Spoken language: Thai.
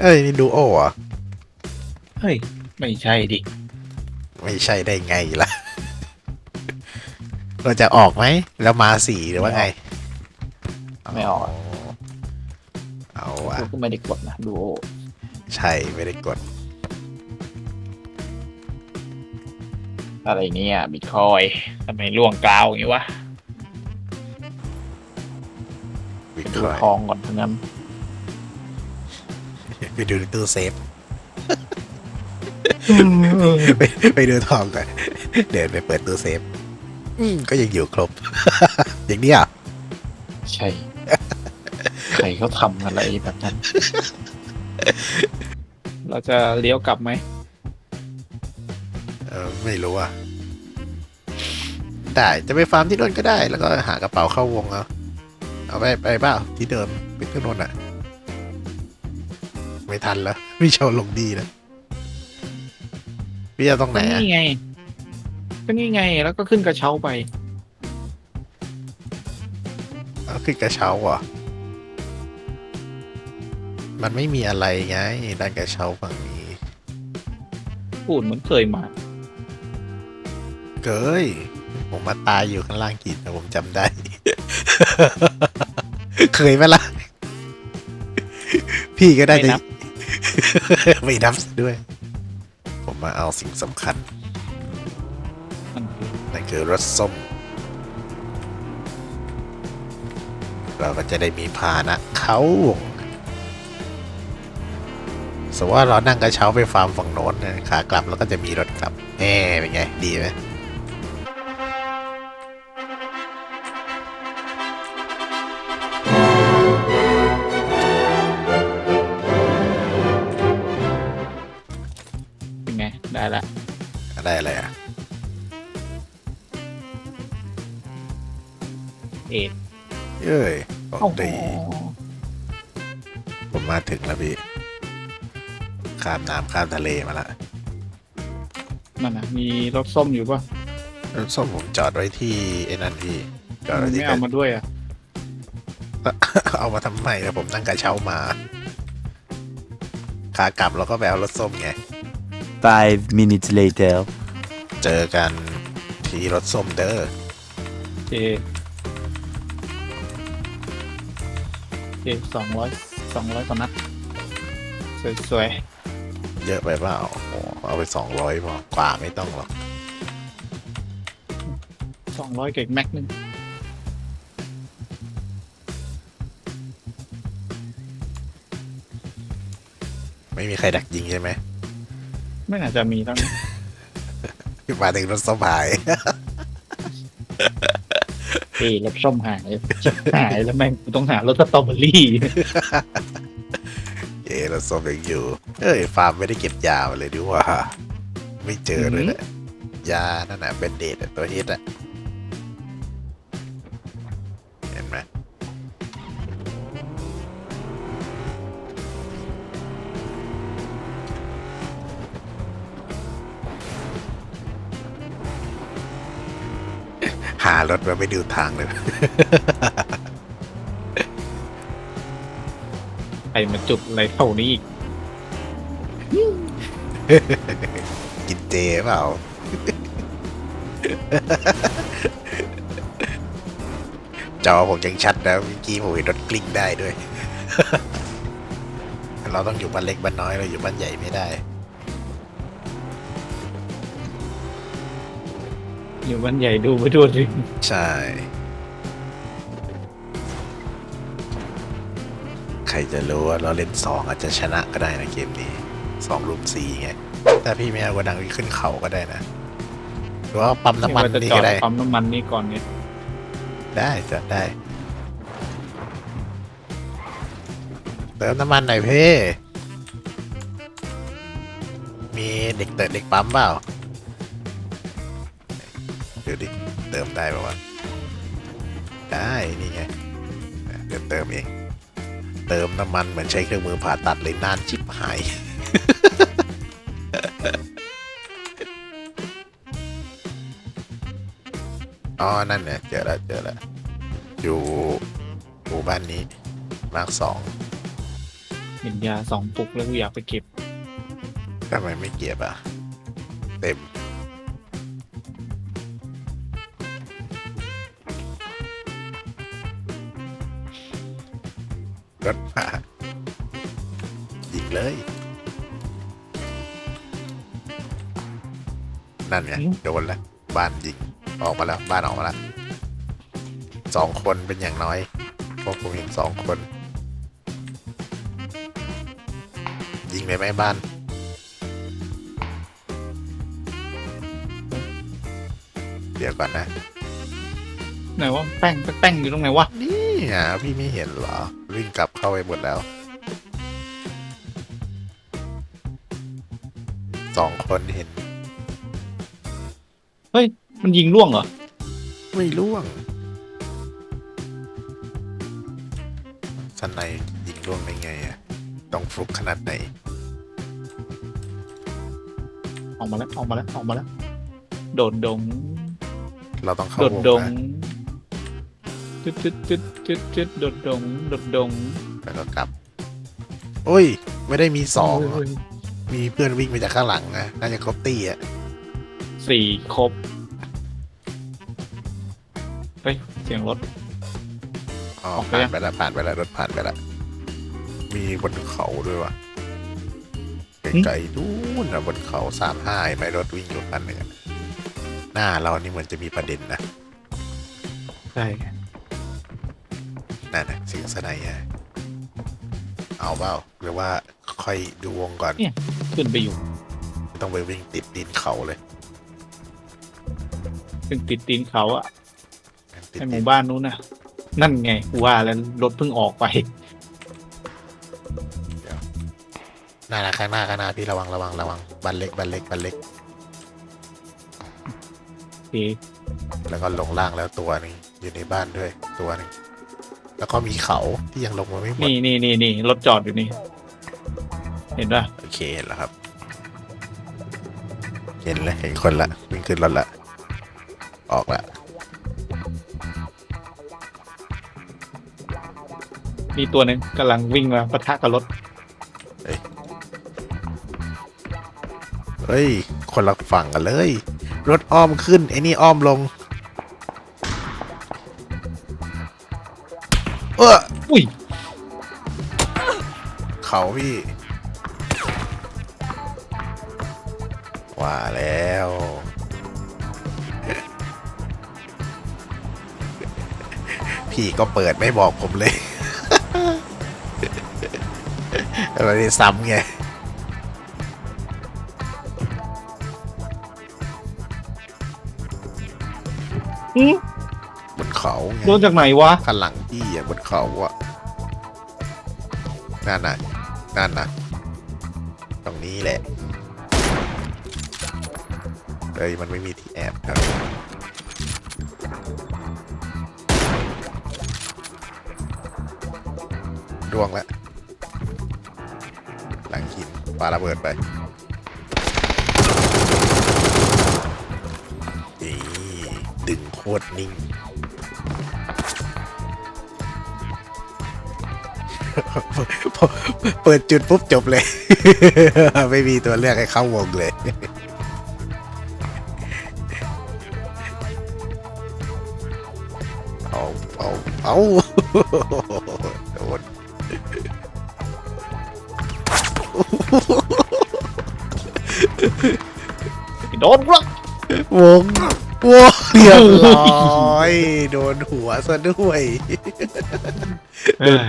เอ้ยนี่ดูโอเหรอเฮ้ย ไม่ใช่ดิ ไม่ใช่ได้ไงล่ะ เราจะออกไหม แล้วมาสี่หรือว่าไงไม่ออกเอาวะกูก็ไม่ได้กดนะดูโอใช่ไม่ได้กด อะไรเนี่ยบิตคอยทำไมล่วงกลาวอย่างนี้วะวิดูเคราะทอห์งก่อนทั้งนั้น ไปดูในตู้เซฟ ไปไปดูทองก่อนเดินไปเปิดตู้เซฟ อืมก็ยังอยู่ครบ อย่างนี้อะใช่ ใครเขาทำอะไรแบบนั้น เราจะเลี้ยวกลับไหม เออไม่รู้อะได้จะไปฟาร์มที่โน่นก็ได้ แล้วก็หากระเป๋าเข้าวงเอาเอาไปไปเปล่าที่เดิมไปที่โน่นอะ ไม่ทันแล้วพี่เชาลงดีแล้วพี่จะตรงไหนก็อะนี่ไง ก็นี่ไง แล้วก็ขึ้นกระเช้าไป เอาขึ้นกระเช้าเหรอะมันไม่มีอะไรไงด้านกระเช้าฝั่งนี้ พูดเหมือนเคยมา เกยผมมาตายอยู่ข้างล่างกินแต่ผมจำได้ เคยไหมล่ะ พี่ก็ได้ไม่นับ ไม่นับด้วย ผมมาเอาสิ่งสำคัญนั่นคือรถส้ม เราก็จะได้มีพานะเขาวงสมมติว่าเรานั่งกระเช้าไปฟาร์มฝั่งโน้นนะขากลับเราก็จะมีรถกลับแน่เป็นไง ดีไหม ไงได้ละอะไรอะไรอะเอ็ดเอ้ยขอโอ้งโหดี ผมมาถึงแล้วพี่ ข้ามน้ำข้ามทะเลมาละนั่นนะมีรถส้มอยู่ป่ะรถส้มผมจอดไว้ที่ไอ้นั่นพี่จอดมัไว้นที่ไม่เอามาด้วยอะ เอามาทำไมนะผมนั่งกระเช้ามา ขากลับเราก็ไปเอารถส้มไง Five minutes later. เจอกันที่รถส้มเด้อเจเจสองร้อยสองร้อยกว่านัดสวยเยอะไปเปล่าโอ้เอาไปสองร้อยพอกว่าไม่ต้องหรอกๆสองร้อยเก่งแม็กนึงไม่มีใครดักยิงใช่ไหม ไม่น่าจะมีแล้วนะมาถึงรถส้มหายเจรถส้มหายหายแล้วแม่งกูต้องหารถสตรอเบอรี่เอรถส้มยังอยู่ เอ้ย ฟาร์มไม่ได้เก็บยามาเลยดีกว่า ไม่เจอเลยแหละยานั่นน่ะเป็นเดทตัวฮิตอะารถมาไม่ดูทางเลยใครมาจุดอะไรเท่านี้อีก กินเจเปล่า จอผมยังชัดนะเมื่อกี้ผมเห็นรถกลิ้งได้ด้วย เราต้องอยู่บ้านเล็กบ้านน้อยเราอยู่บ้านใหญ่ไม่ได้ อยู่บ้านใหญ่ดูไปทั่วถึงใช่ ใครจะรู้ว่าเราเล่นสองอาจจะชนะก็ได้นะเกมนี้สองรุมสี่ไงถ้าพี่ไม่เอากระดังขึ้นเขาก็ได้นะ หรือว่าปั๊มน้ำมันว่าจะนี่จอก็ดได้ ปั๊มน้ำมันนี่ก่อนเนี่ยได้จะได้เติมน้ำมันหน่อยเพ่มีเด็กเติมเด็กปั๊มเปล่าเดี๋ยวดิเติมได้ป่าวะได้นี่ไงเดี๋ยวเติมเองเติมน้ำมันเหมือนใช้เครื่องมือผ่าตัดเลยนานชิบหายอ๋อ นั่นเนี่ยเจอแล้วเจอแล้วอยู่หมู่บ้านนี้มาร์คสองเห็นยาสองปุกแล้วกูอยากไปเก็บทำไมไม่เก็บอะ เต็ม รถมายิงเลย นั่นไงอืมโดนแล้วบ้านยิงออกมาแล้ว บ้านออกมาแล้วสองคนเป็นอย่างน้อยพวกผมเห็นสองคน ยิงเลยไหมบ้านเดี๋ยวก่อนนะ ไหนว่าแป้งแป้งอยู่ตรงไหนวะนี่อะพี่ไม่เห็นเหรอวิ่งกลับ เข้าไปหมดแล้วสองคนเห็นมันยิงล่วงเหรอ ไม่ร่วงสันในยิงร่วงได้ไงอะต้องฟลุกขนาดไหน ออกมาแล้วออกมาแล้วออกมาแล้ว โดดดง เราต้องเข้าโดดวงดงนะ จุดจุดจุดจุดจุดโดดดงโดดดงแล้วก็กลับโอ้ย ไม่ได้มีสองเฮ้ยมีเพื่อนวิ่งมาจากข้างหลังนะน่าจะครบตีอะสี่ครบเฮ้ยเสียงรถ อ๋อออกไปผ่านยังไปแล้วผ่านไปแล้วรถผ่านไปแล้วมีบนเขาด้วยว่ะไกลๆนู่นนะบนเขาสามห้าไหมรถวิ่งอยู่คันหนึ่งอะหน้าเรานี่เหมือนจะมีประเด็นนะ ใช่ นั่นนะเสียงสไนด์อะเอาเปล่าหรือว่าค่อยดูวงก่อนขึ้นไปอยู่ต้องไปวิ่งติดดินเขาเลยซึ่งติดตีนเขาอะติดในหดิมู่นบ้านนู้นนะนั่นไงกูว่าแล้วรถเพิ่งออกไป หน้านะข้างหน้าข้างหน้าพี่ระวังระวังระวังบันเล็กบันเล็กบันเล็ก โอเคแล้วก็ลงล่างแล้วตัวหนึงอยู่ในบ้านด้วยตัวหนึง แล้วก็มีเขาที่ยังลงมาไม่หมดนี่นี่นี่นี่รถจอดอยู่นี่ เห็นป่ะโอเคเห็นแล้วครับ เห็นเลยเห็นคนละวิ่งขึ้นรถละ ออกละมีตัวหนึ่งกำลังวิ่งมาปะทะกับรถเฮ้ย คนละฝั่งกันเลย รถอ้อมขึ้นไอ้นี่อ้อมลง อออุ้ยเขาพี่ว่าแล้วพี่ก็เปิดไม่บอกผมเลยอะไรนี่ซ้ำไงอื้อบน เขาไงโดนจากไหนวะข้างหลังพี่อะบนเขาอะนั่นน่ะนั่นน่ะตรงนี้แหละเฮ้ยมันไม่มีที่แอบครับร่วงแล้วหลังหินปาระเบิดไปนี่ดึงโคตรนิ่ง เปิดจุดปุ๊บจบเลย ไม่มีตัวเลือกให้เข้าวงเลย เอา เอา เอาโดนโดนวะวงวงเรียบร้อย โดนหัวซะด้วยเออ